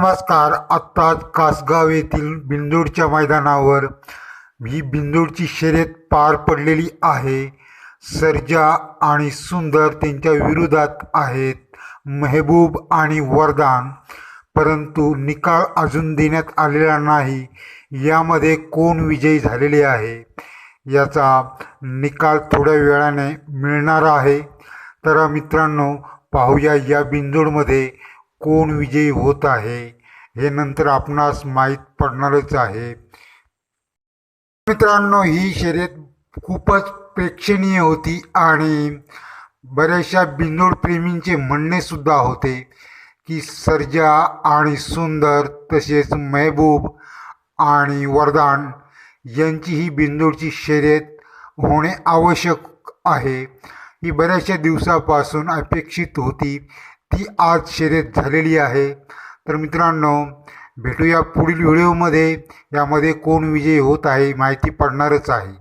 नमस्कार. आत्ताच कासगाव येथील बिंदूरच्या मैदानावर ही बिंदूरची शर्यत पार पडलेली आहे. सर्जा आणि सुंदर त्यांच्या विरोधात आहेत मेहबूब आणि वरदान. परंतु निकाल अजून देण्यात आलेला नाही. यामध्ये कोण विजयी झालेले आहे? याचा निकाल थोड्या वेळाने मिळणार आहे. तर मित्रांनो पाहूया या बिंदूरमध्ये कोण विजयी होत आहे हे नंतर आपणास माहीत पडणारच आहे. मित्रांनो ही शर्यत खूपच प्रेक्षणीय होती आणि बऱ्याचशा बिंदोडप्रेमींचे प्रेमींचे होते की सर्जा आणि सुंदर तसेच महबूब आणि वरदान यांची ही बिंदोडची शर्यत होणे आवश्यक आहे. ही बऱ्याचशा दिवसापासून अपेक्षित होती. ती आज शर्यत झालेली आहे. तर मित्रांनो भेटूया पुढील व्हिडिओमध्ये. यामध्ये कोण विजयी होत आहे माहिती पडणारच आहे.